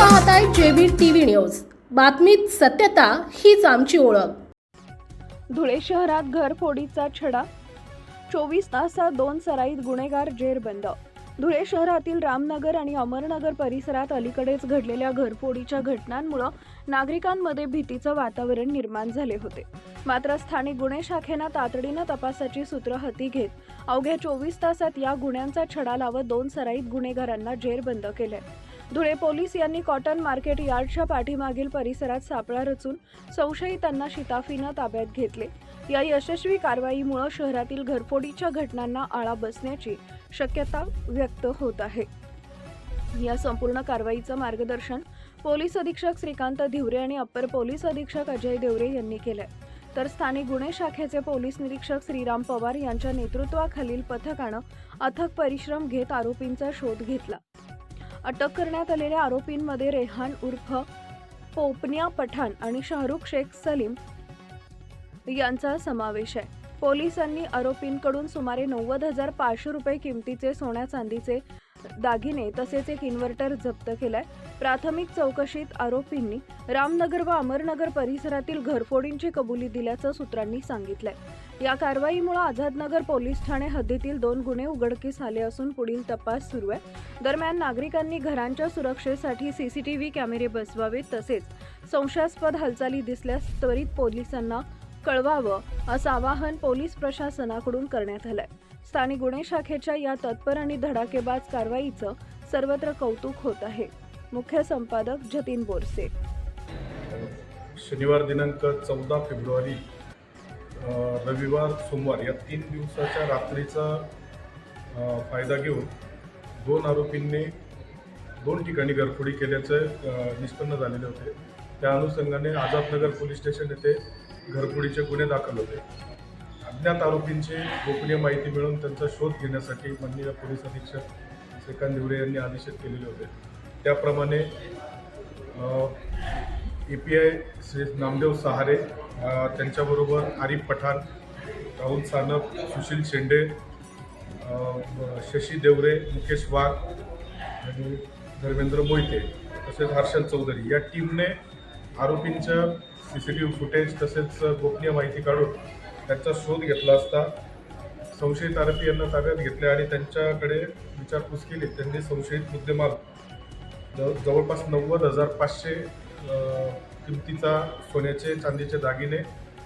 पाहताय JB TV news. बातमीत सत्यता हीच आमची ओळख. धुळे शहरात घरफोडीचा छडा. चोवीस तासात दोन सराईत गुन्हेगार जेरबंद धुळे शहरातील रामनगर आणि अमरनगर परिसरात अलीकडेच घडलेल्या घरफोडीच्या घटनांमुळे नागरिकांमध्ये भीतीचं वातावरण निर्माण झाले होते. मात्र स्थानिक गुन्हे शाखेनं तातडीनं तपासाची सूत्र हाती घेत अवघ्या चोवीस तासात या गुन्ह्यांचा छडा लावत दोन सराईत गुन्हेगारांना जेरबंद केले धुळे पोलीस यांनी कॉटन मार्केट यार्डच्या पाठीमागील परिसरात सापळा रचून संशयितांना शिताफीनं ताब्यात घेतले. या यशस्वी कारवाईमुळे शहरातील घरफोडीच्या घटनांना आळा बसण्याची शक्यता व्यक्त होत आहे. या संपूर्ण कारवाईचं मार्गदर्शन पोलीस अधीक्षक श्रीकांत धिवरे आणि अप्पर पोलीस अधीक्षक अजय देवरे यांनी केलंय. तर स्थानिक गुन्हे शाखेचे पोलीस निरीक्षक श्रीराम पवार यांच्या नेतृत्वाखालील पथकानं अथक परिश्रम घेत आरोपींचा शोध घेतला. अटक करण्यात आलेल्या आरोपींमध्ये रेहान उर्फ पोपन्या पठाण आणि शाहरुख शेख सलीम यांचा समावेश आहे. पोलिसांनी आरोपींकडून सुमारे नव्वद हजार पाचशे रुपये किमतीचे सोन्या चांदीचे दागिने तसेच एक इन्व्हर्टर जप्त केलाय. प्राथमिक चौकशीत आरोपींनी रामनगर व अमरनगर परिसरातील घरफोडींची कबुली दिल्याचं सूत्रांनी सांगितलंय. या कारवाईमुळे आझादनगर पोलीस ठाणे हद्दीतील दोन गुन्हे उघडकीस आले असून पुढील तपास सुरू आहे. दरम्यान नागरिकांनी घरांच्या सुरक्षेसाठी सीसीटीव्ही कॅमेरे बसवावेत तसेच संशयास्पद हालचाली दिसल्यास त्वरित पोलिसांना कळवावं असं आवाहन पोलीस प्रशासनाकडून करण्यात आलंय. स्थानिक गुन्हे शाखेच्या या तत्पर आणि धडाकेबाज कारवाईचं सर्वत्र कौतुक होत आहे. मुख्य संपादक जतीन बोरसे. शनिवार दिनांक चौदा फेब्रुवारी रविवार सोमवार या तीन दिवसाच्या रात्रीचा फायदा घेऊन दोन आरोपींनी दोन ठिकाणी घरफोडी केल्याचं निष्पन्न झालेले होते. त्या अनुषंगाने आझादनगर पोलीस स्टेशन येथे घरफोडीचे गुन्हे दाखल होते. अज्ञात आरोपींची गोपनीय माहिती मिळून त्यांचा शोध घेण्यासाठी माननीय पोलीस अधीक्षक श्रीकांत धिवरे यांनी आदेश केलेले होते. त्याप्रमाणे A P I Shri Namdev Sahare त्यांच्याबरोबर आरिफ पठाण राहुल सानप सुशील शेंडे शशी देवरे मुकेश वाघ आणि धर्मेंद्र मोहिते तसेच हर्षल चौधरी या टीमने आरोपींचं C C T V footage तसेच गोपनीय माहिती काढून त्यांचा शोध घेतला असता संशयित आरोपी यांना ताब्यात घेतले आणि त्यांच्याकडे विचारपूस केली. त्यांनी संशयित मुद्देमाल जवळपास नव्वद हजार पाचशे किमतीचा सोन्याचे चांदीचे दागिने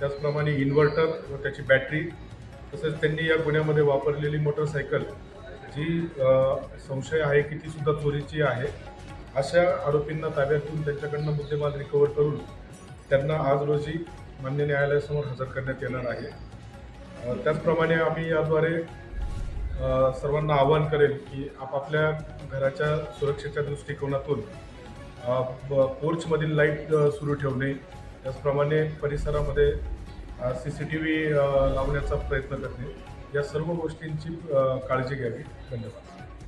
त्याचप्रमाणे इन्व्हर्टर व त्याची बॅटरी तसेच त्यांनी या गुन्ह्यामध्ये वापरलेली मोटरसायकल जी संशय आहे की ती सुद्धा चोरीची आहे. अशा आरोपींना ताब्यात घेऊन त्यांच्याकडनं मुद्देमाल रिकवर करून त्यांना आज रोजी मान्य न्यायालयासमोर हजर करण्यात येणार आहे. त्याचप्रमाणे आम्ही याद्वारे सर्वांना आवाहन करेल की आपापल्या घराच्या सुरक्षेच्या दृष्टिकोनातून पोर्चमधील लाइट सुरू ठेवणे त्याचप्रमाणे परिसरामध्ये सी सी टी व्ही लावण्याचा प्रयत्न करणे या सर्व गोष्टींची काळजी घ्यावी. धन्यवाद.